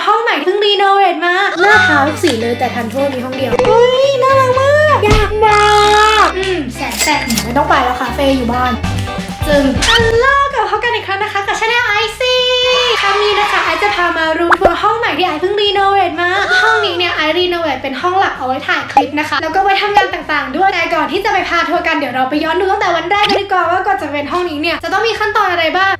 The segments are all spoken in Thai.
ร์ห้องใหม่เพิ่งรีโนเวทมาหน้าขาวทุกสีเลยแต่ทันโทษมีห้องเดียว เฮ้ย น่ารักมาก อยากมาอืมแสนแต่ไม่ต้องไปแล้วคาเฟ่อยู่บ้าน จึงฮัลโหลกับพบกันอีกครั้งนะคะกับชาแนลไอซีครั้งนี้นะคะไอจะพามารูมทัวร์ห้องใหม่ที่ไอเพิ่งรีโนเวทมา ห้องนี้เนี่ยไอรีโนเวทเป็นห้องหลักเอาไว้ถ่ายคลิปนะคะ แล้วก็ไว้ทำงานต่างๆ ด้วย แต่ก่อนที่จะไปพาทัวร์กันเดี๋ยวเราไปย้อนดูตั้งแต่วันแรกกันดีกว่าว่าก่อนจะเป็นห้องนี้เนี่ยจะต้องมีขั้นตอนอะไรบ้างก็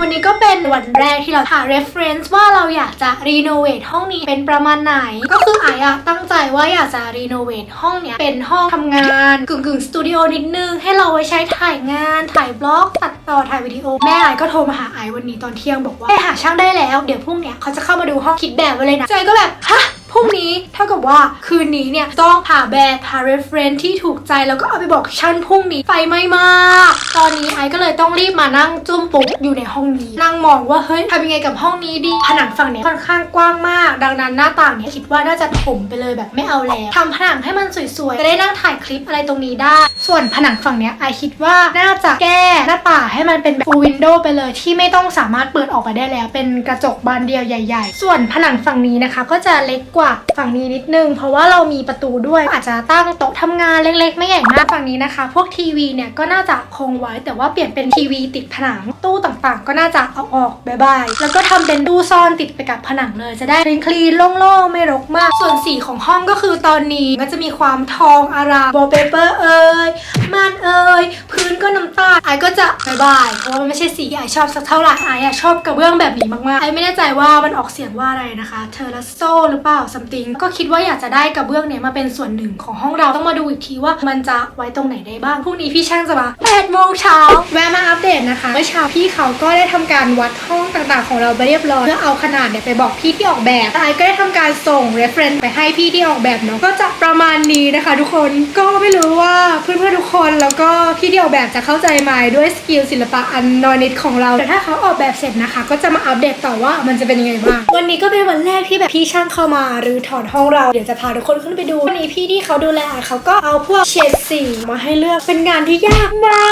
วันนี้ก็เป็นวันแรกที่เราหา reference ว่าเราอยากจะรีโนเวทห้องนี้เป็นประมาณไหน ก็คือไออะตั้งใจว่าอยากจะรีโนเวทห้องเนี้ยเป็นห้องทำงานกึ่งกึ่งสตูดิโอนิดนึง ให้เราไว้ใช้ถ่ายงาน ถ่ายบล็อก ตัดต่อถ่ายวิดีโอ แม่ไอก็โทรมาหาไอวันนี้ตอนเที่ยงบอกว่าไปหาช่างได้แล้ว เดี๋ยวพรุ่งเนี้ยเขาจะเข้ามาดูห้องคิดแบบไว้เลยนะใจก็แบบฮะ พรุ่งนี้เท่ากับว่าคืนนี้เนี่ยต้องหาแบรนด์หา reference ที่ถูกใจแล้วก็เอาไปบอกช่างพรุ่งนี้ไฟไหม้มาก ตอนนี้ไอก็เลยต้องรีบมานั่งจุ้มปุ๊กอยู่ในห้องนี้นั่งมองว่าเฮ้ยทำยังไงกับห้องนี้ดี ผนังฝั่งเนี้ยค่อนข้างกว้างมาก ดังนั้นหน้าต่างเนี่ยคิดว่าน่าจะถมไปเลยแบบไม่เอาแล้วทำผนังให้มันสวยๆจะได้นั่งถ่ายคลิปอะไรตรงนี้ได้ ส่วนผนังฝั่งเนี้ยไอคิดว่าน่าจะแก้หน้าต่างให้มันเป็นแบบ full window ไปเลยที่ไม่ต้องสามารถเปิดออกไปได้แล้ว เป็นกระจกบานเดียวใหญ่ ๆ ส่วนผนังฝั่งนี้นะคะ ก็จะเล็กกว่าฝั่งนี้นิดนึง เพราะว่าเรามีประตูด้วย อาจจะตั้งโต๊ะทำงานเล็ก ๆ ไม่ใหญ่มากฝั่งนี้นะคะ พวกทีวีเนี่ยก็น่าจะคงไว้ แต่ว่าเปลี่ยนเป็นทีวีติดผนังตู้ต่างๆ ก็น่าจะเอาออกบายบายแล้วก็ทำเป็นตู้ซ่อนติดไปกับผนังเลย จะได้คลีนโล่งๆไม่รกมาก ส่วนสีของห้องก็คือตอนนี้ก็จะมีความทองอารามวอลเปเปอร์เอ่ยม่านเอ่ยพื้นก็น้ำตาลไอก็จะบายบายเพราะว่ามันไม่ใช่สีที่ไอชอบสักเท่าไหร่ไออะชอบกระเบื้องแบบนี้มากๆไอไม่แน่ใจว่ามันออกเสียงว่าอะไรนะคะเทอร์ s โซหรือเปล่า something ก็คิดว่าอยากจะได้กระเบื้องเนี่ยมาเป็นส่วนหนึ่งของห้องเราต้องมาดูอีกทีว่ามันจะไว้ตรงไหนได้บ้างพรุ่งนี้พี่ช่างจะมา8โมงเช้าแวะมาอัปเดตนะคะเมื่อเช้าพี่เขาก็ได้ทำการวัดห้องต่างๆ ของเราไปเรียบร้อยเพื่อเอาขนาดเนี่ยไปบอกพี่ที่ออกแบบไอก็ได้ทำการส่ง reference ไปให้พี่ที่ออกแบบเนาะก็จะประมาณนี้นะคะ ทุกคนก็ไม่รู้ว่าเพื่อนๆทุกคนแล้วก็พี่ที่ออกแบบจะเข้าใจไหมด้วยสกิลศิลปะอันนอยนิดของเราแต่ถ้าเขาออกแบบเสร็จนะคะ ก็จะมาอัปเดตต่อว่ามันจะเป็นยังไงบ้างวันนี้ก็เป็นวันแรกที่แบบพี่ช่างเข้ามารือถอนห้องเรา เดี๋ยวจะพาทุกคนขึ้นไปดูวันนี้พี่ที่เขาดูแลเขาก็เอาพวกเฉดสีมาให้เลือกเป็นงานที่ยากมา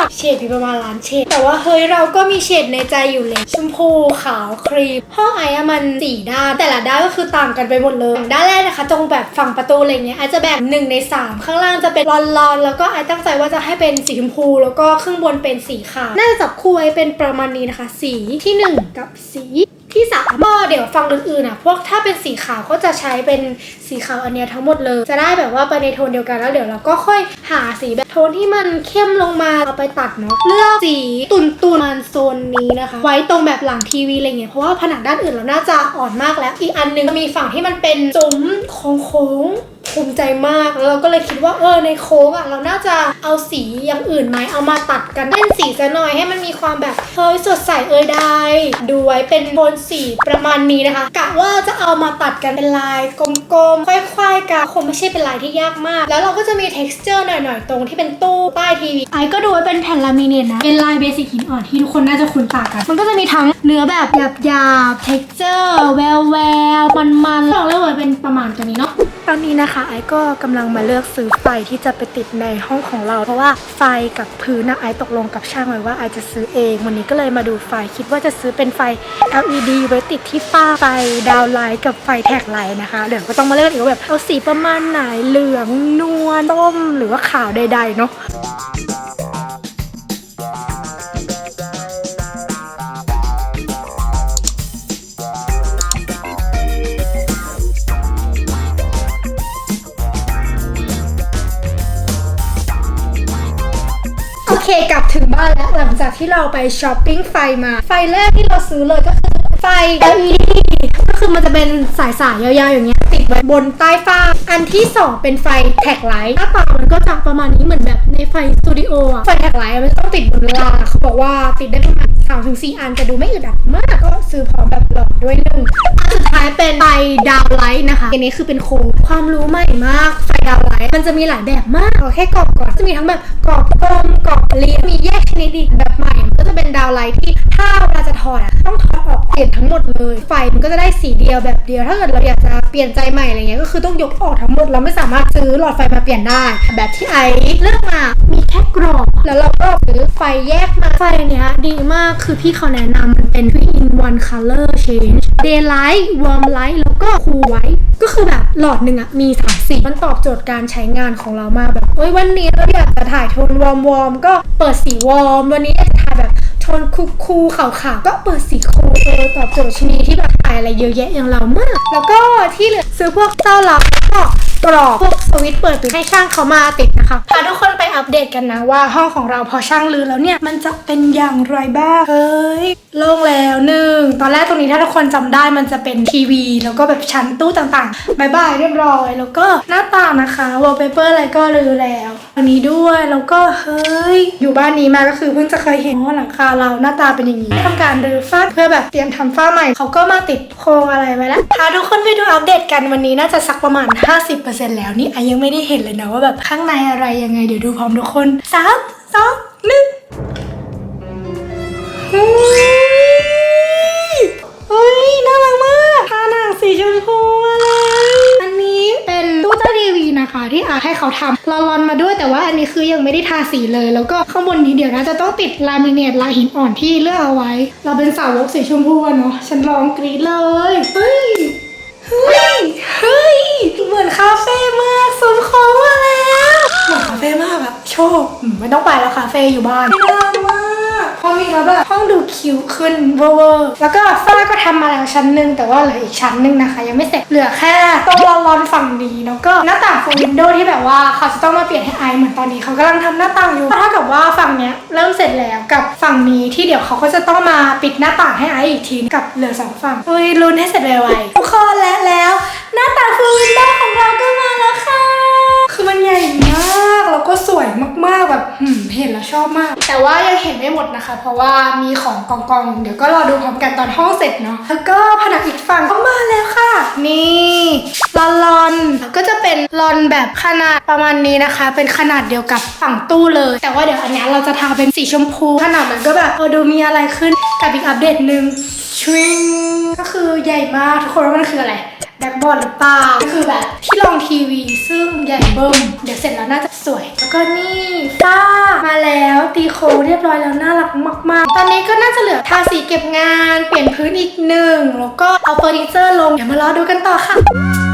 กเฉดมีประมาณล้านเฉดแต่ว่าเฮ้ยเราก็มีเฉดในใจอยู่เลยชมพูขาวครีมห้องไอ้อะมันสีด้านแต่ละด้านก็คือต่างกันไปหมดเลยด้านแรกนะคะตรงแบบฝั่งประตูอะไรเงี้ยไอจะแบ่งหนึ่งในสามข้างล่างจะเป็นลอนๆแล้วก็ไอตั้งใจว่าจะให้เป็นสีชมพู แล้วก็ข้างบนเป็นสีขาวน่าจะจับคู่ไว้เป็นประมาณนี้นะคะ สีที่หนึ่งกับสี ที่สามก็เดี๋ยวฟังอื่นๆอะพวกถ้าเป็นสีขาวก็จะใช้เป็นสีขาวอันเนี้ยทั้งหมดเลย จะได้แบบว่าไปในโทนเดียวกันแล้วเดี๋ยวเราก็ค่อยหาสีแบบโทนที่มันเข้มลงมาเอาไปตัดเนาะเลือกสีตุ่นมันโซนนี้นะคะ ไว้ตรงแบบหลังทีวีอะไรเงี้ยเพราะว่าผนังด้านอื่นเราน่าจะอ่อนมากแล้ว อีกอันหนึงมีฝั่งที่มันเป็นจุ้มโค้งๆ ภูมิใจมาก แล้วเราก็เลยคิดว่าเออในโค้งอะเราน่าจะเอาสีอย่างอื่นไหมเอามาตัดกันเล่นสีซะหน่อยให้มันมีความแบบเฮ้ยสดใสเอ่ยได้ดูไว้เป็นโทนสีประมาณนี้นะคะกะว่าจะเอามาตัดกันเป็นลายกลมๆค่อยๆกันคงไม่ใช่เป็นลายที่ยากมาก แล้วเราก็จะมี texture หน่อยๆ ตรงที่เป็นตู้ใต้ทีวีไอ้ก็ดูไว้เป็นแผ่นลามิเนตนะเป็นลายเบสิกหินอ่อนที่ทุกคนน่าจะคุ้นตากัน มันก็จะมีทั้งเนื้อแบบหยาบๆ texture แววแววๆมันๆลองเลือกไว้เป็นประมาณตัวนี้เนาะ ตอนนี้นะคะไอ้ก็กำลังมาเลือกซื้อไฟที่จะไปติดในห้องของเรา เพราะว่าไฟกับพื้นนะไอ้ตกลงกับช่างไว้ว่าไอ้จะซื้อเอง วันนี้ก็เลยมาดูไฟคิดว่าจะซื้อเป็นไฟ LED ไว้ติดที่ฝ้าไฟดาวไลท์กับไฟแท็กไลท์นะคะเดี๋ยวก็ต้องมาเลือกอีกว่าแบบเอาสีประมาณไหนเหลืองนวลต้มหรือว่าขาวใดๆเนาะ เคกลับถึงบ้านแล้วหลังจากที่เราไปช้อปปิ้งไฟมา ไฟแรกที่เราซื้อเลยก็คือไฟ LED ก็คือมันจะเป็นสายสายๆยาวๆอย่างเงี้ยติดไว้บนใต้ฟ้า อันที่สองเป็นไฟแท็กไลท์หน้าตามันก็จะประมาณนี้เหมือนแบบในไฟสตูดิโออะไฟแท็กไลท์มันต้องติดบนรางเขาบอกว่าติดได้ประมาณ สามถึงสี่อันจะดูไม่อึดอัดมากก็ซื้อพร้อมแบบหลอดด้วยหนึ่งอันสุดท้ายเป็นไฟดาวไลท์นะคะอันนี้คือเป็นโค้งความรู้ใหม่มากไฟดาวไลท์มันจะมีหลายแบบมากเอาแค่กรอบก่อนจะมีทั้งแบบกรอบกลมกรอบเรียมีแยกชนิดอีกแบบใหม่ก็จะเป็นดาวไลท์ อดอะต้องถอดออกเปลี่ยนทั้งหมดเลย ไฟมันก็จะได้สีเดียวแบบเดียว ถ้าเกิดเราอยากจะเปลี่ยนใจใหม่อะไรเงี้ยก็คือต้องยกออกทั้งหมดเราไม่สามารถซื้อหลอดไฟมาเปลี่ยนได้ แบบที่ไอเลือกมามีแค่กรอบแล้วเราก็ซื้อไฟแยกมาไฟเนี้ยดีมากคือพี่เขาแนะนำมันเป็น3 in 1 color change daylight warm light แล้วก็ cool white ก็คือแบบหลอดหนึ่งอะมีสามสีมันตอบโจทย์การใช้งานของเรามากแบบเอ้ยวันนี้เราอยากจะถ่ายโทนวอร์มวอมก็เปิดสีวอร์มวันนี้อยากจะถ่ายแบบ นคูคูขาวขาวๆก็เปิดสีคูลเออตอบโจทย์ชนีที่แบบถ่ายอะไรเยอะแยะอย่างเรามาก แล้วก็ที่เหลือซื้อพวกเต้าลับก็กรอบพวกสวิตช์เปิดปิดให้ช่างเขามาติดนะคะค่ะทุกคน อัปเดตกันนะว่าห้องของเราพอช่างลือแล้วเนี่ย มันจะเป็นอย่างไรบ้างเฮ้ยโล่งแล้วหนึ่งตอนแรกตรงนี้ถ้าทุกคนจำได้มันจะเป็นทีวี แล้วก็แบบชั้นตู้ต่างๆบายบายเรียบร้อย แล้วก็หน้าต่างนะคะวอลเปเปอร์อะไรก็ลือแล้วอันนี้ด้วยแล้วก็เฮ้ยอยู่บ้านนี้มาก็คือเพิ่งจะเคยเห็นว่าหลังคาเราหน้าตาเป็นอย่างนี้ทำการรื้อฝ้าเพื่อแบบเตรียมทำฝ้าใหม่เขาก็มาติดโครงอะไรไว้แล้วพาทุกคนไปดูอัปเดตกันวันนี้น่าจะสักประมาณ 50%แล้วนี่ไอยังไม่ได้เห็นเลยนะว่าแบบข้างในอะไรยังไงเดี๋ยวดูพร้อมทุกคนสามสองหนึ่งเฮ้ยเฮ้ยน่ารักมากทาหนังสีชมพูมาเลยอันนี้เป็นตู้เจ้าทีวีนะคะที่อาให้เขาทำลอนลอนมาด้วยแต่ว่าอันนี้คือยังไม่ได้ทาสีเลย แล้วก็ข้างบนนี้เดี๋ยวนะจะต้องติดลามิเนตลายหินอ่อนที่เลือกเอาไว้ เราเป็นสาวกสีชมพูอะเนาะฉันร้องกรี๊ดเลยเฮ้ยเฮ้ยเฮ้ยเหมือนคาเฟ่มากซุ้มค้งมาแล้วเหมือนคาเฟ่มาก ชคอืมไม่ต้องไปแล้วคาเฟ่อยู่บ้านน่ารักมากพอมีแล้วแบบห้องดูคิวขึ้นเวอร์ๆแล้วก็ฝ้าก็ทำมาแล้วชั้นหนึ่งแต่ว่าเหลืออีกชั้นหนึ่งนะคะ ยังไม่เสร็จเหลือแค่ตรงรอนๆฝั่งนี้แล้วก็หน้าต่างฟูลวินโดว์ที่แบบว่าเขาจะต้องมาเปลี่ยนให้ไอเหมือนตอนนี้เขากำลังทำหน้าต่างอยู่เท่ากับว่าฝั่งเนี้ยเริ่มเสร็จแล้วกับฝั่งนี้ที่เดี๋ยวเขาก็จะต้องมาปิดหน้าต่างให้ไออีกทีกับเหลือสองฝั่งเฮ้ยลุ้นให้เสร็จไวๆทุกคนและแล้ว หน้าต่างฟูลวินโดว์ของเราก็มาแล้วค่ะคือ มันใหญ่มาก แล้วก็สวยมากๆแบบหืมเห็นแล้วชอบมาก แต่ว่ายังเห็นไม่หมดนะคะ เพราะว่ามีของกองกองๆเดี๋ยวก็รอดูพร้อมกันตอนห้องเสร็จเนาะแล้วก็ผนังอีกฝั่งก็มาแล้วค่ะ นี่ลอนลอนก็จะเป็นลอนแบบขนาดประมาณนี้นะคะ เป็นขนาดเดียวกับฝั่งตู้เลย แต่ว่าเดี๋ยวอันเนี้ยเราจะทาเป็นสีชมพูขนาดมันก็แบบเออดูมีอะไรขึ้นกับอีกอัปเดตหนึ่งชวิงก็คือใหญ่มากทุกคนว่ามันคืออะไร แบ็คบอร์ดหรือเปล่าก็คือแบบที่รองทีวีซึ่ง ใหญ่เบิ้มเดี๋ยวเสร็จแล้วน่าจะสวย แล้วก็นี่ฝ้ามาแล้วตีโคเรียบร้อยแล้วน่ารักมาก ๆ ตอนนี้ก็น่าจะเหลือทาสีเก็บงาน เปลี่ยนพื้นอีกหนึ่งแล้วก็เอาเฟอร์นิเจอร์ลงเดี๋ยวมารอดูกันต่อค่ะ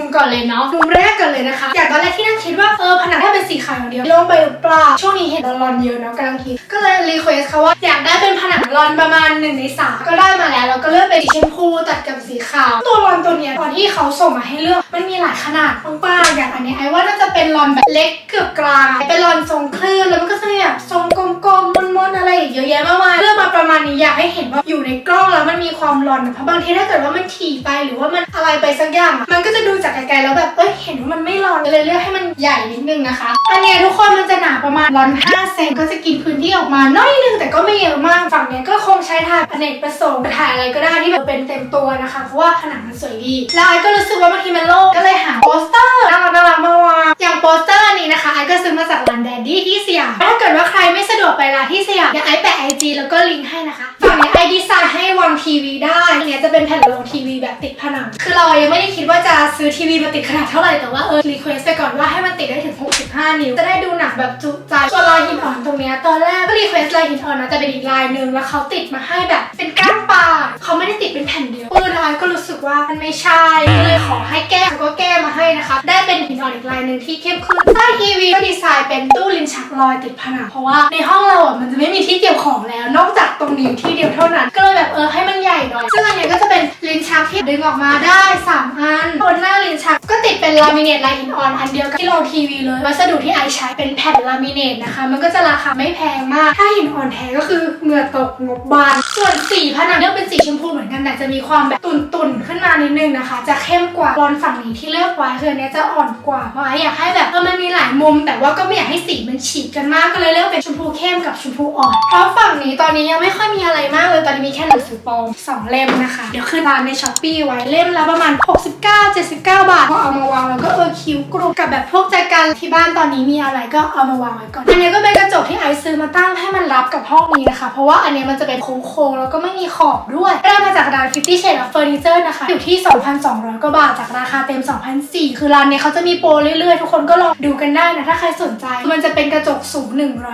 มก่อนเลยเนาะมุมแรกก่อนเลยนะคะ อย่างตอนแรกที่นั่งคิดว่าเออผนังแค่เป็นสีขาวอย่างเดียวลงไปหรือเปล่าช่วงนี้เห็นรอนเยอะเนาะกำลังคิดก็เลยรีเควสเขาว่าอยากได้เป็นผนังรอนประมาณ1ในสามก็ได้มาแล้วแล้วก็เลือกเป็นสีชมพูตัดกับสีขาว ตัวรอนตัวเนี้ยตอนที่เขาส่งมาให้เลือกมันมีหลายขนาดกว้างๆอย่างอันนี้ไอ้ว่าน่าจะเป็นรอนแบบเล็กเกือบกลางเป็นรอนทรงคลื่นแล้วมันก็จะมีแบบทรงกลมๆ มนอะไรเยอะแยะมากมายเลือกมาประมาณนี้อยากให้เห็นว่าอยู่ในกล้องแล้วมันมีความร้อนเพราะบางทีถ้าเกิดว่ามันถี่ไปหรือว่ามันอะไรไปสักอย่างมันก็จะดูจากไกลๆแล้วแบบเอ้ยเห็นว่ามันไม่ร้อนเลยเลือกให้มันใหญ่นิดนึงนะคะ อันนี้ทุกคนมันจะหนาประมาณรอน5เซนก็จะกินพื้นที่ออกมาน้อยนึงแต่ก็ไม่เยอะมากฝั่งนี้ก็คงใช้ถ่ายอเนกประสงค์ถ่ายอะไรก็ได้ที่แบบเป็นเต็มตัวนะคะเพราะว่าผนังมันสวยดีแล้วไอ้ก็รู้สึกว่าบางทีมันโล่งก็เลยหาโปสเตอร์น่ารักน่ารักมาวางอย่างโปสเตอร์อันนี้นะคะไอ้ก็ซื้อมาจากร้านแดดดี้ที่สยามถ้าเกิดว่าใครไม่สะดวกไปร้านที่สยามเดี๋ยวไอแปะไอจีแล้วก็ลิงก์ให้นะคะฝั่งเนี้ยไอดีไซน์ให้วางทีวีได้อันเนี้ยจะเป็นแผ่นรองทีวีแบบติดผนัง คือเรายังไม่ได้คิดว่าจะซื้อทีวีมาติดขนาดเท่าไหร่แต่ว่าเออรีเควสไปก่อนว่าให้มันติดได้ถึง 65 นิ้ว จะได้ดูหนังแบบจุใจส่วนลายหินอ่อนตรงเนี้ยตอนแรกก็รีเควสลายหินอ่อนนะจะเป็นอีกลายหนึ่งแล้วเขาติดมาให้แบบเป็นก้านปลาเขาไม่ได้ติดเป็นแผ่นเดียวเออลายก็รู้สึกว่ามันไม่ใช่ก็เลยขอให้แก้เขาก็แก้มาให้นะคะได้เป็นหินอ่อนอีกลายหนึ่งที่เข้มขึ้นใต้ทีวีก็ดีไซน์เป็นตู้ลิ้นชักลอยติดผนังเพราะว่าในห้องเราอะมันจะไม่มีที่เก็บของแล้ว นอกจากตรงนี้ที่เดียวเท่านั้น ก็เลยแบบเออให้มันใหญ่หน่อย ซึ่งอันนี้ก็จะเป็นลิ้นชักที่ดึงออกมาได้3อันบนหน้าลิ้นชักก็ติดเป็นลามิเนตลายหินอ่อนอันเดียวกับที่ลงทีวีเลย วัสดุที่ไอใช้เป็นแผ่นลามิเนตนะคะ มันก็จะราคาไม่แพงมาก ถ้าหินอ่อนแท้ก็คือเหงื่อตกงบบาน ส่วนสีผนังเลือกเป็นสีชมพูเหมือนกันแต่จะมีความแบบตุ่นๆขึ้นมานิดนึงนะคะ จะเข้มกว่าบอลฝั่งนี้ที่เลือกไว้คืออันเนี้ยจะอ่อนกว่าเพราะไออยากให้แบบเออมันมีหลายมุม แต่ว่าก็ไม่อยากให้สีมันฉีกกันมากก็เลยเลือกเป็นชมพูเข้มกับชมพูอ่อนเพราะฝั่งนี้ตอนนี้ยังไม่ค่อยมีอะไรมากเลยตอนนี้มีแค่หนังสือปลอมสองเล่มนะคะ เดี๋ยวขึ้นร้านในช้อปปี้ไว้เล่มละประมาณ 69 79 บาทพอเอามาวางแล้วก็เออคิ้วกรุบกับแบบพวกใจกรรที่บ้านตอนนี้มีอะไรก็เอามาวางไว้ก่อนอันนี้ก็เป็นกระจกที่ไอซ์ซื้อมาตั้งให้มันรับกับห้องนี้นะคะ เพราะว่าอันนี้มันจะเป็นโค้งๆแล้วก็ไม่มีขอบด้วยได้มาจากร้าน Fifty Shades of Furniture นะคะอยู่ที่ 2,200กว่าบาทจากราคาเต็ม 2,400คือร้านเนี้ยเขาจะมีโปรเรื่อยๆ ทุกคนก็ลองดูกันได้นะถ้าใครสนใจ มันจะเป็นกระจกสูง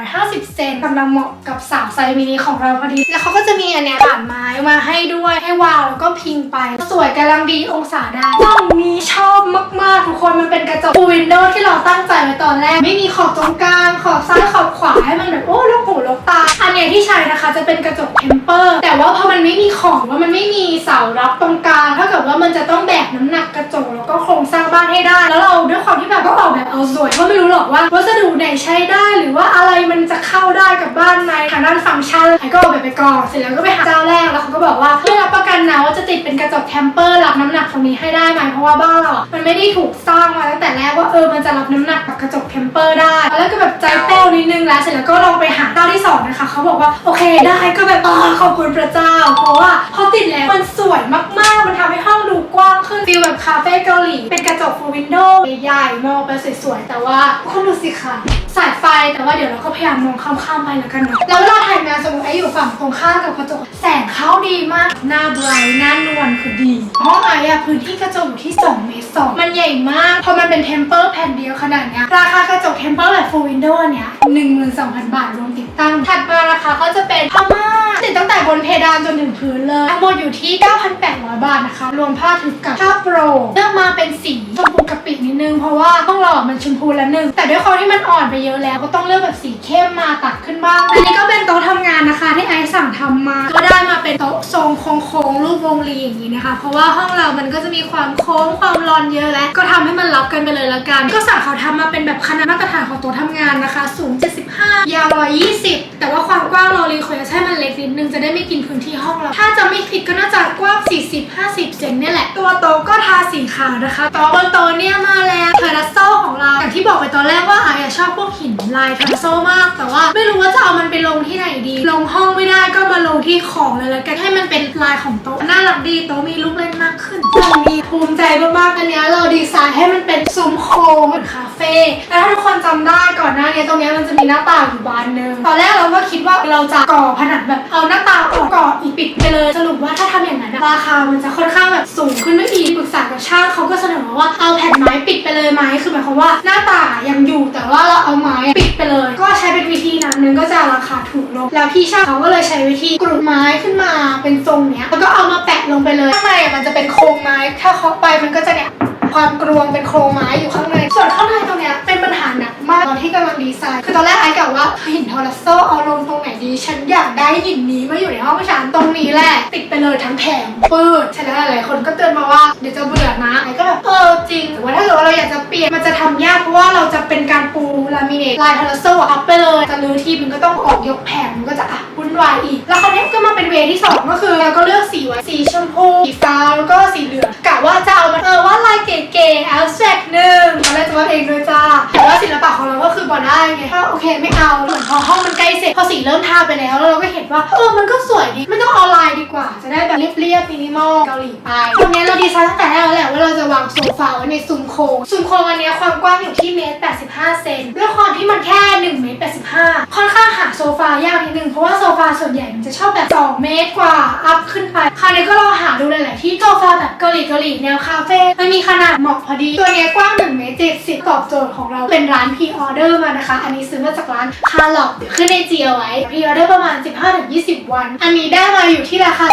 150 เซนกำลังเหมาะกับสาวไซส์มินิของเราพอดี แล้วเขาก็จะมีอันเนี้ยผ่านไม้มาให้ด้วยให้วาวแล้วก็พิงไป สวยกำลังดีองศาได้ตรงนี้ชอบมากๆทุกคนมันเป็นกระจกวินโดว์ที่เราตั้งใจไว้ตอนแรก ไม่มีขอบตรงกลางขอบซ้ายขอบขวาให้มันแบบโอ้ลูกหูลูกตา อันเนี้ยที่ใช้นะคะจะเป็นกระจกเทมเปอร์แต่ว่าพอ ไม่มีขอบว่ามันไม่มีเสารับตรงกลางเท่ากับว่ามันจะต้องแบกน้ำหนักกระจกแล้วก็โครงสร้างบ้านให้ได้ แล้วเราด้วยความที่แบบก็ออกแบบเอาสวยก็ไม่รู้หรอกว่าวัสดุไหนใช้ได้หรือว่าอะไรมันจะเข้าได้กับบ้านไหมทางด้านฟังก์ชันไอ้ก็ออกแบบไปก่อนเสร็จแล้วก็ไปหาเจ้าแรกแล้วเขาก็บอกว่าไม่รับประกันนะว่าจะติดเป็นกระจกเทมเปอร์รับน้ำหนักตรงนี้ให้ได้ไหมเพราะว่าบ้านเราอะมันไม่ได้ถูกสร้างมาตั้งแต่แรกว่าเออมันจะรับน้ำหนักกับกระจกเทมเปอร์ได้ แล้วก็แบบใจแป้วนิดนึงแล้วเสร็จแล้วก็ลองไปหาเจ้าที่สองนะคะเขาบอกว่าโอเคได้ก็แบบเออขอบคุณพระเจ้าเพราะว่าพอติดแล้วมันสวยมากๆ มันทำให้ห้องดูกว้างขึ้นฟีลแบบคาเฟ่เกาหลี เป็นกระจกฟูลวินโดว์ใหญ่ๆมองไปสวยๆ แต่ว่าคุณดูสิคะสายไฟแต่ว่าเดี๋ยวเราก็พยายามมองข้ามๆไปแล้วกันเนะแล้วเวลาถ่ายงานสมมติไอ้อยู่ฝั่งตรงข้ามกับกระจก แสงเข้าดีมาก หน้าไบรท์หน้านวลคือดีห้องไอ้อะพื้นที่กระจกอยู่ที่2เมตรสองมันใหญ่มากพอมันเป็นเทมเปอร์แผ่นเดียวขนาดเนี้ยราคากระจกเทมเปอร์แบบฟูลวินโดว์เนี้ย12,000 บาทรวมติดตั้งถัดมาราคาก็จะเป็นผ้าม่าน ติดตั้งแต่บนเพดานจนถึงพื้นเลยทั้งหมดอยู่ที่ 9,800 บาทนะคะ รวมผ้าทึบกับผ้าโปรเลือกมาเป็นสีชมพูกะปินิดนึง เพราะว่าต้องหล่อมันชมพูละหนึ่งแต่ด้วยความที่มันอ่อนไปเยอะแล้ว ก็ต้องเลือกแบบสีเข้มมาตัดขึ้นบ้างอันนี้ก็เป็นโต๊ะทำงานนะคะที่ไอซ์สั่งทำมาก็ได้มาเป็นโต๊ะทรงโค้งๆรูปวงรีอย่างนี้นะคะ เพราะว่าห้องเรามันก็จะมีความโค้งความรอนเยอะแล้วก็ทำให้มันรับกันไปเลยละกัน ก็สั่งเขาทำมาเป็นแบบขนาดมาตรฐานของโต๊ะทำงานนะคะสูง75ยาว120 แต่ว่าความกว้างเรารีเควสให้มันเล็กนิดนึงจะได้ไม่กินพื้นที่ห้องเรา ถ้าจะไม่ผิดก็น่าจะกว้าง 40-50 เซนเนี่ยแหละ ตัวโตก็ทาสีขาวนะคะต๊ะบนโตเนี่ยมาแล้วเทอร์รัสโซของเราอย่างที่บอกไปตอนแรกว่าไอะชอบพวกหินลายเทอร์รัสโซมาก แต่ว่าไม่รู้ว่าจะเอามันไปลงที่ไหนดี ลงห้องไม่ได้ก็มาลงที่ของเลยละกันให้มันเป็นลายของโต๊ะน่ารักดีโต๊ะมีลูกเล่นมากขึ้นตรงนี้ภูมิใจมากๆอันนี้เราดีไซน์ให้มันเป็นซุ้มโค้งเหมือนคาเฟ่แล้วถ้าทุกคนจำได้ก่อนหน้านี้ตรงนี้มันจะมีหน้าต่างอยู่บานหนึงตอนแรกเราก็คิดว่าเราจะก่อผนังแบบเอาหน้าตาออกก่ออีกปิดไปเลย สรุปว่าถ้าทำอย่างนั้นอะราคามันจะค่อนข้างแบบสูงขึ้นไม่อีกปรึกษากับช่างเขาก็เสนอมาว่าเอาแผ่นไม้ปิดไปเลยไหมคือหมายความว่าหน้าต่ายังอยู่แต่ว่าเราเอาไม้ปิดไปเลย ก็ใช้เป็นวิธีนั้นนึงก็จะราคาถูกลงแล้วพี่ช่างเขาก็เลยใช้วิธีกรุบไม้ขึ้นมาเป็นทรงเนี้ยแล้วก็เอามาแปะลงไปเลยข้างในอะมันจะเป็นโครงไม้ถ้าเคาะไปมันก็จะเนี่ย ความกรวงเป็นโครงไม้อยู่ข้างในส่วนข้างในตรงเนี้ยเป็นปัญหาหนักมากตอนที่กำลังดีไซน์คือตอนแรกไอ้กะว่าหินทอร์โซเอาลงตรงไหนดี ฉันอยากได้หินนี้มาอยู่ในห้องฉันตรงนี้แหละติดไปเลยทั้งแผงปืดใช่แล้วหลายๆคนก็เตือนมาว่าเดี๋ยวจะเบื่อนะไอ้ก็แบบเออจริงแต่ว่าถ้าเกิดว่าเราอยากจะเปลี่ยนมันจะทำยากเพราะว่าเราจะเป็นการปูลามิเนตลายทอร์โซอัพไปเลยจะรื้อที่มันก็ต้องออกยกแผงมันก็จะอะ วายอีก แล้วคราวนี้ก็มาเป็นเวที่สองก็คือเราก็เลือกสีไว้สีชมพูสีฟ้าแล้วก็สีเหลืองกะว่าจะเอามันเออว่าลายเก๋ๆ a อ s แ r กหนึ่งตอนแรกจะวาดเองด้วยจ้าแต่ว่าศิลปะของเราก็คือบอได้ไงถ้าโอเคไม่เอาเหมือนพอห้องมันใกล้เสร็จพอสีเริ่มทาไปแล้วแล้วเราก็เห็นว่าเออมันก็สวยดีไม่ต้องเอาลายดีกว่า จะได้แบบเรียบๆมินิมอลเกาหลีไปตรงนี้เราดีไซน์ตั้งแต่แรกแล้วแหละว่าเราจะวางโซฟาไว้ในซุ้มโค้งซุ้มโค้งอันนี้ความกว้างอยู่ที่เมตร85เซนด้วยความที่มันแค่1เมตร85ค่อนข้างหาโซฟายากนิดนึงเพราะว่าโซฟาส่วนใหญ่มันจะชอบแบบ 2 เมตรกว่า อัพขึ้นไป คราวนี้ก็ลองหาดูหลายๆที่โซฟาแบบเกาหลีเกาหลีแนวคาเฟ่มันมีขนาดเหมาะพอดี ตัวนี้กว้าง1เมตร70ตอบโจทย์ของเราเป็นร้านพรีออเดอร์มานะคะ อันนี้ซื้อมาจากร้านคาร์ล็อกขึ้นในจีเอาไว้พรีออเดอร์ประมาณ 15-20 วัน อันนี้ได้มาอยู่ที่ราคา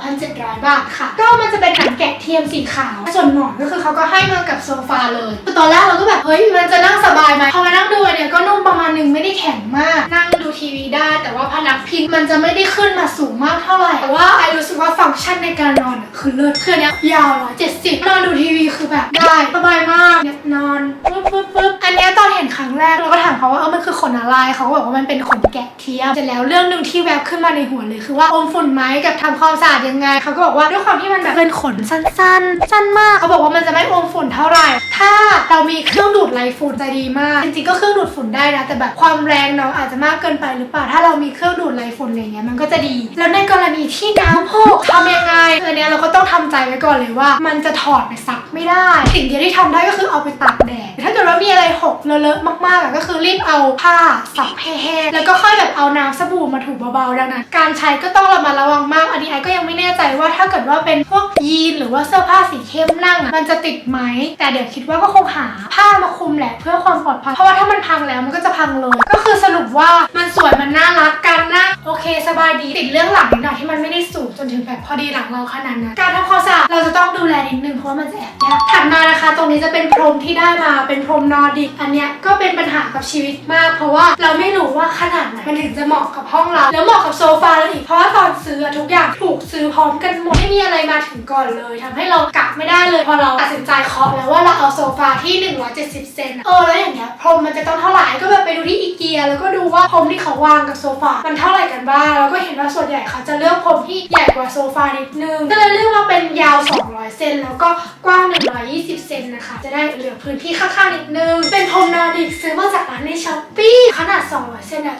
22,700 บาทค่ะ ก็มันจะเป็นหนังแกะเทียมสีขาว ส่วนหมอนก็คือเขาก็ให้มากับโซฟาเลยตอนแรกเราก็แบบเฮ้ยมันจะนั่งสบายไหมพอมานั่งดูเนี่ยก็นุ่มประมาณหนึงไม่ได้แข็งมาก นั่งดูทีวีได้แต่ว่าพนักพิงมันจะไม่ได้ขึ้นมาสูงมากเท่าไหร่แต่ว่าไอรู้สึกว่าฟังก์ชันในการนอนอะคือเลิศเคืออนเนี้ยยาวร้อยเจ็ดสิบนอนดูทีวีคือแบบได้สบายมากเนี่ยนอนปึ๊บปึ๊บปึ๊บอันนี้ตอนเห็นครั้งแรกเราก็ถามเขาว่าเออมันคือขนอะไรเขาก็บอกว่ามันเป็นขนแกะเทียมเสร็จแล้วเรื่องหนึ่งที่แวบขึ้นมาในหัวเลยคือว่าอมฝุ่นไหมกับทำความสะอาดยังไงเขาก็บอกว่าด้วยความที่มันแบบเป็นขนสั้น ๆ สั้นมากเขาบอกว่ามันจะไม่อมฝุ่นเท่าไหร่ ถ้าเรามีเครื่องดูดไล่ฝุ่นจะดีมาก จริงๆก็เครื่องดูดฝุ่นได้นะแต่แบบความแรงเนาะอาจจะมากเกินไปหรือเปล่าถ้าเรามีเครื่องดูดไล่ฝุ่นอะไรเงี้ยมันก็จะดี แล้วในกรณีที่น้ำหกทำยังไงอันเนี้ยเราก็ต้องทำใจไว้ก่อนเลยว่า มันจะถอดไปซักไม่ได้ สิ่งเดียวที่ทำได้ก็คือเอาไปตากแดดถ้าเกิดว่ามีอะไรหกเลอะๆมากๆอะก็คือรีบเอาผ้าซักแห้งแล้วก็ค่อยแบบเอาน้ำสบู่มาถูเบาๆดังนั้นการใช้ก็ต้องระมัดระวังมาก อันนี้ไอก็ยังไม่แน่ใจว่าถ้าเกิดว่าเป็นพวกยีนหรือว่าเสื้อผ้าสีเข้มนั่งอะมันจะติดไหมแต่เดี๋ยวคิดว่าก็คงหาผ้ามาคลุมแหละเพื่อความปลอดภัยเพราะว่าถ้ามันพังแล้วมันก็จะพังเลย ก็คือสรุปว่ามันสวยมันน่ารักการนั่งโอเค สบายดีติดเรื่องหลังนิดหน่อยที่มันไม่ได้สูงจนถึงแบบพอดีหลังเราขนาดนั้นการทำความสะอาดเราจะต้องดูแลนิดนึงเพราะว่ามันจะแอบยากถัดมานะคะ ตรงนี้จะเป็นพรมที่ได้มาเป็นพรมนอร์ดิกอันเนี้ยก็เป็นปัญหากับชีวิตมาก เพราะว่าเราไม่รู้ว่าขนาดไหนมันถึงจะเหมาะกับห้องเราแล้วเหมาะกับโซฟาเราอีกเพราะว่าตอนซื้อทุกอย่างถูกซื้อพร้อมกันหมดไม่มีอะไรมาถึงก่อนเลยทำให้เรากะไม่ได้เลย พอเราตัดสินใจเคาะแล้วว่าเราเอาโซฟาที่ 170 เซนอะเออแล้วอย่างเงี้ยพรมมันจะต้องเท่าไหร่ก็แบบไปดูที่อีเกียแล้วก็ดูว่าพรมที่เขาวางกับโซฟามันเท่าไหร่กันบ้างแล้วก็เห็นว่าส่วนใหญ่เขาจะเลือกพรมที่ใหญ่กว่าโซฟานิดนึงก็เลยเลือกมาเป็นยาว 200 เซนแล้วก็กว้าง 120 เซนนะคะ จะได้เหลือพื้นที่ข้างๆนิดนึง เป็นพรมนอร์ดิกซื้อมาจากร้านในช้อปปี้ขนาด 200 เซนอะ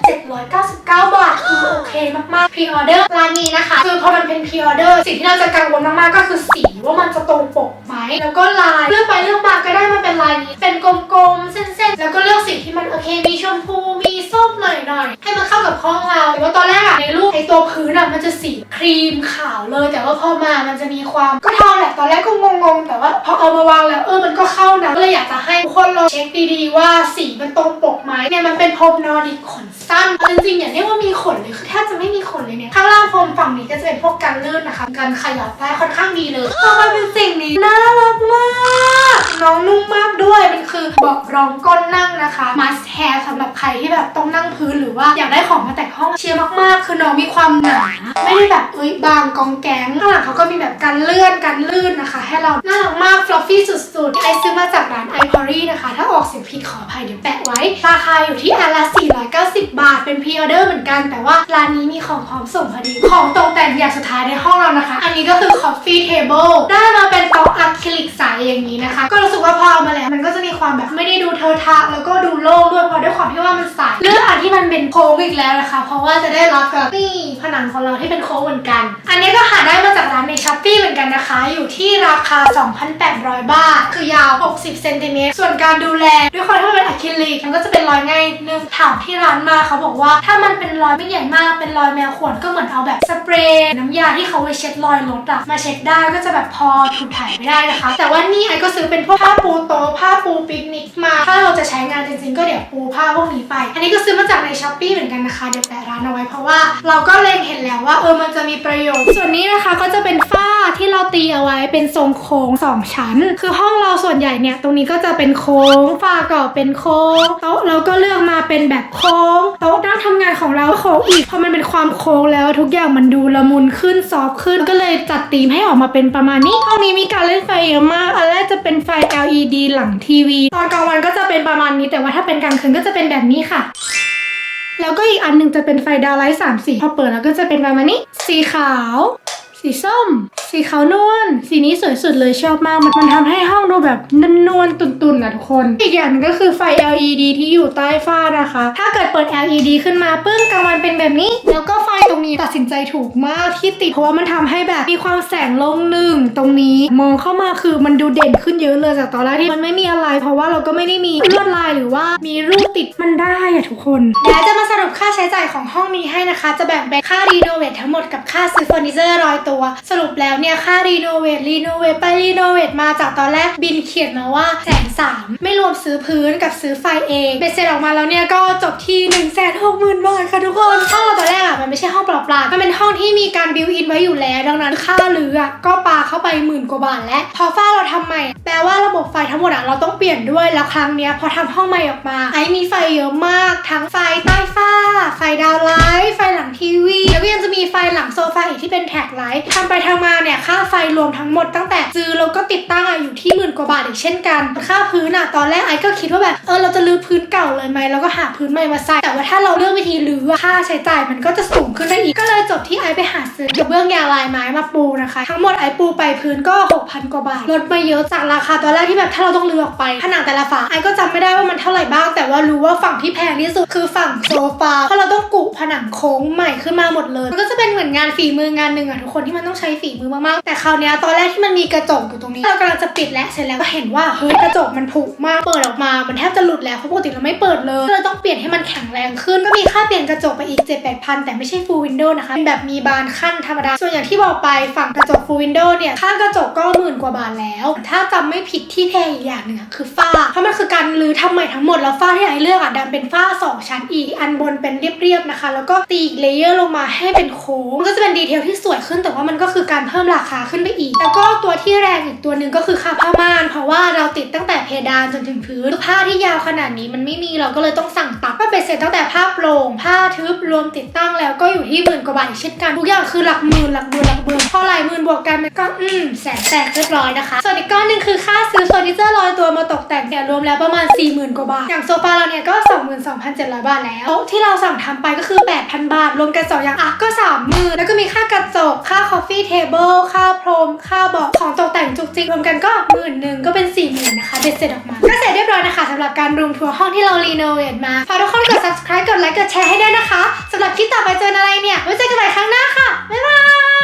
799 บาทคือโอเคมากๆพรีออเดอร์ร้านนี้นะคะ คือพอมันเป็นพรีออเดอร์สิ่งที่เราจะกังวลมากๆก็คือสีว่ามันจะตรงปกไหมแล้วก็ลายเลือกไปเลือกมาก็ได้มาเป็นลายนี้ เป็นกลมๆเส้นๆแล้วก็เลือกสีที่มันโอเคมีชมพูมีส้มหน่อยๆให้มันเข้ากับห้องเราแต่ว่าตอนแรกอะในรูปไอตัวพื้นอะมันจะสีครีมขาวเลย แต่ว่าพอมามันจะมีความก็เท่าแหละตอนแรกก็งงๆ แต่ว่าพอเอามาวางแล้วเออมันก็เข้านะก็เลยอยากจะให้ทุกคนลองเช็คดีๆว่าสีมันตรงปกไหมเนี่ยมันเป็นพรมนอร์ดิกขนสั้นจริงๆอย่าเรียกว่ามีขนเลยคือแทบจะไม่มีขนเลยเนี่ยข้างล่างพรมฝั่งนี้ก็จะเป็นพวกกันลื่นนะคะกันขยับได้ค่อนข้างดีเลยพอมาเป็นสิ่งนี้น่ารักมากน้องนุ่มมากด้วยมันคือเบาะรองก้นนั่งนะคะ must have สำหรับใครที่แบบต้องนั่งพื้นหรือว่าอยากได้ของมาแต่งห้องเชียร์มากๆ คือน้องมีความหนา ไม่ได้แบบเอ้ยบางกองแกงข้างหลังเขาก็มีแบบกันเลื่อนกันลื่นนะคะ ให้เราน่ารักมาก fluffy สุดๆ ไอซื้อมาจากร้าน i p o r y นะคะ ถ้าออกเสียงผิดขออภัยเดี๋ยวแปะไว้ ราคาอยู่ที่อันละ 490 บาท เป็นพรีออเดอร์เหมือนกัน แต่ว่าร้านนี้มีของพร้อมส่งพอดี ของตกแต่งอย่างสุดท้ายในห้องเรานะคะ อันนี้ก็คือ coffee table ได้มาเป็นโต๊ะอะคริลิกใสอย่างนี้นะคะ ก็รู้สึกว่าพอเอามาแล้วมันก็จะมีความแบบไม่ได้ดูเทอะทะแล้วก็ดูโล่งด้วยเพราะด้วยความที่ว่ามันใสเลือกอันที่มันเป็นโค้งอีกแล้วนะคะ เพราะว่าจะได้รับกับนี่ผนังของเราที่เป็นโค้งเหมือนกัน นนี้ก็หาได้มาจากร้านในช้อปปี้เหมือนกันนะคะ อยู่ที่ราคา 2,800 บาท คือยาว 60 เซนติเมตร ส่วนการดูแล ด้วยความที่มันเป็นอะคริลิกมันก็จะเป็นรอยง่ายนึงถามที่ร้านมาเขาบอกว่า ถ้ามันเป็นรอยไม่ใหญ่มาก เป็นรอยแมวข่วนก็เหมือนเอาแบบสเปรย์น้ำยาที่เขาไว้เช็ดรอยรถอะมาเช็ดได้ก็จะแบบพอถูถ่ายไม่ได้นะคะ แต่ว่านี่ไอก็ซื้อเป็นพวกผ้าปูโต๊ะผ้าปูปิกนิกมา ถ้าเราจะใช้งานจริงๆ ก็เดี๋ยวปูผ้าพวกนี้ไป อันนี้ก็ซื้อมาจากในช้อปปี้เหมือนกันนะคะ เดี๋ยวแปะร้านเอาไว้เพราะว่า เราก็เล็งเห็นแล้วว่าเออมันจะมีประโยชน์ส่วนนี้นะคะก็จะเป็นฝ้าที่เราตีเอาไว้เป็นทรงโค้งสองชั้น คือห้องเราส่วนใหญ่เนี่ยตรงนี้ก็จะเป็นโค้งฝ้าก็เป็นโค้งโต๊ะเราก็เลือกมาเป็นแบบโค้งโต๊ะนั่งทำงานของเราโค้งอีกพอมันเป็นความโค้งแล้วทุกอย่างมันดูละมุนขึ้นซอฟขึ้นก็เลยจัดธีมให้ออกมาเป็นประมาณนี้ห้องนี้มีการเล่นไฟเยอะมากอันแรกจะเป็นไฟ LED หลังทีวี ตอนกลางวันก็จะเป็นประมาณนี้ แต่ว่าถ้าเป็นกลางคืนก็จะเป็นแบบนี้ค่ะ แล้วก็อีกอันหนึ่งจะเป็นไฟดาวไลท์สามสีพอเปิดแล้วก็จะเป็นประมาณนี้ สีขาว สีส้ม สีขาวนวล สีนี้สวยสุดเลยชอบมาก มันมันทำให้ห้องดูแบบนวลๆตุ่นๆนะทุกคน อีกอย่างหนึงก็คือไฟ LED ที่อยู่ใต้ฝ้านะคะ ถ้า เกิดเปิด LED ขึ้นมาปึ้งกลางวันเป็นแบบนี้ แล้วก็ไฟตรงนี้ตัดสินใจถูกมากที่ติดเพราะว่ามันทำให้แบบมีความแสงลงหนึ่งตรงนี้มองเข้ามาคือมันดูเด่นขึ้นเยอะเลยจากตอนแรกที่มันไม่มีอะไร เพราะว่าเราก็ไม่ได้มีลวดลายหรือว่ามีรูปติดมันได้อะทุกคนเดี๋ยวจะมาสรุปค่าใช้จ่ายของห้องนี้ให้นะคะ จะแบ่งเป็นค่ารีโนเวททั้งหมดกับค่าซื้อเฟอร์นิเจอร์ร้อยตัว สรุปแล้วเนี่ยค่ารีโนเวทรีโนเวทไปรีโนเวทมาจากตอนแรกบินเขียนมาว่าแสนสามไม่รวมซื้อพื้นกับซื้อไฟเองเบ็ดเสร็จออกมาแล้วเนี่ยก็จบที่1นึ่งแสนหกหมื่นบาทค่ะทุกคนห้องเราตอนแรกอะมันไม่ใช่ห้องเปล่าๆมันเป็นห้องที่มีการบิวอินไว้อยู่แล้ว ดังนั้นค่าเรืออะก็ปาเข้าไปหมื่นกว่าบาทแล้วพอฝ้าเราทำใหม่ แปลว่า ทั้งหมดอะเราต้องเปลี่ยนด้วยแล้วครั้งเนี้ยพอทำห้องใหม่ออกมาไอ้มีไฟเยอะมาก ทั้งไฟใต้ฝ้า ไฟดาวไลท์ไฟหลังทีวีแล้วก็ยังจะมีไฟหลังโซฟาอีกที่เป็นแท็กไลท์ทำไปทำมาเนี่ยค่าไฟรวมทั้งหมดตั้งแต่ซื้อแล้วก็ติดตั้งอะอยู่ที่หมื่นกว่าบาทอีกเช่นกัน ค่าพื้นอะตอนแรกไอ้ก็คิดว่าแบบเออเราจะรื้อพื้นเก่าเลยไหมแล้วก็หาพื้นใหม่มาใส่แต่ว่าถ้าเราเลือกวิธีรื้ออะค่าใช้จ่ายมันก็จะสูงขึ้นไปอีกก็เลยจบที่ไอ้ไปหาซื้อกระเบื้องยางลายไม้มาปูนะคะ ทั้งหมดไอ้ปูไปพื้นก็6,000กว่าบาทลดมาเยอะจากราคาตอนแรกที่แบบถ้าเราต้องรื้อกไปผนังแต่ละฝาไอ้ก็จำไม่ได้ว่ามันเท่าไหร่บ้าง แต่ว่ารู้ว่าฝั่งที่แพงที่สุดคือฝั่งโซฟาเพราะเราต้องกุผนังโค้งใหม่ขึ้นมาหมดเลยมันก็จะเป็นเหมือนงานฝีมืองานหนึ่งอะทุกคนที่มันต้องใช้ฝีมือมากๆแต่คราวนี้ตอนแรกที่มันมีกระจกอยู่ตรงนี้ เรากำลังจะปิดแล้วเสร็จแล้วก็เห็นว่าเฮ้ยกระจกมันผุมากเปิดออกมา มันแทบจะหลุดแล้วเพราะปกติเราไม่เปิดเลยก็เลยต้องเปลี่ยนให้มันแข็งแรงขึ้นก็มีค่าเปลี่ยนกระจกไปอีก7 8 0 0 0แต่ไม่ใช่ full window นะคะเป็นแบบมีบานขั้นธรรมดาส่วนอย่างที่บอกไปฝั่งกระจก full window เนี่ยค่ากระจกก็หมื่นกว่าบาทแล้ว ถ้าจำไม่ผิดที่แพงอีกอย่างหนึ่งอะคือฝ้า เพราะมันคือการรื้อทำใหม่ทั้งหมดแล้วฝ้าที่ไอเลือกอะดันเป็นฝ้าสองชั้นอีก อันบนเป็นเรียบๆนะคะ แล้วก็ตีอีกเลเยอร์ลงมาให้เป็นโค้งมันก็จะเป็นดีเทลที่สวยขึ้นแต่ว่ามันก็คือการเพิ่มราคาขึ้นไปอีก แล้วก็ตัวที่แรงอีกตัวหนึ่งก็คือค่าผ้าม่าน เพราะว่าเราติดตั้งแต่เพดานจนถึงพื้นผ้าที่ยาวขนาดนี้มันไม่มีเราก็เลยต้องสั่งตัดก็เป เสร็จตั้งแต่ผ้าโปร่งผ้าทึบรวมติดตั้งแล้วก็อยู่ที่หมื่นกว่าบาทเช่นกันทุกอย่างคือหลักหมื่นหลักหมื่นหลักหมื่นพอหลายหมื่นบวกกันมันก็อืมแสนแตกเรียบร้อยนะคะส่วนอีกก้อนหนึ่งคือค่าซื้อเฟอร์นิเจอร์ลอยตัวมาตกแต่งเนี่ยรวมแล้วประมาณ 4 0,000 กว่าบาทอย่างโซฟาเราเนี่ยก็ 22,700 บาทแล้วโต๊ะที่เราสั่งทำไปก็คือ 8,000 บาท รวมกันสองอย่างอะก็ 30,000 แล้วก็มีค่ากระจกค่าคอฟฟี่เทเบิลค่าพรมค่าเบาะของตกแต่งจุกจิกรวมกันก็หมื่นหนึ่งก็เป็น40,000นะคะเบ็ดเสร็จออกมาก็เสร็จเรียบร้อยนะคะสำหรับการรูมทัวร์ห้องที่เรารีโนเวทมาฝาทุกคนกด subscribe กดไลค์กดแชร์ให้ด้วยนะคะสำหรับคลิปต่อไปเจออะไรเนี่ยไว้เจอกันใหม่ครั้งหน้าค่ะบ๊ายบาย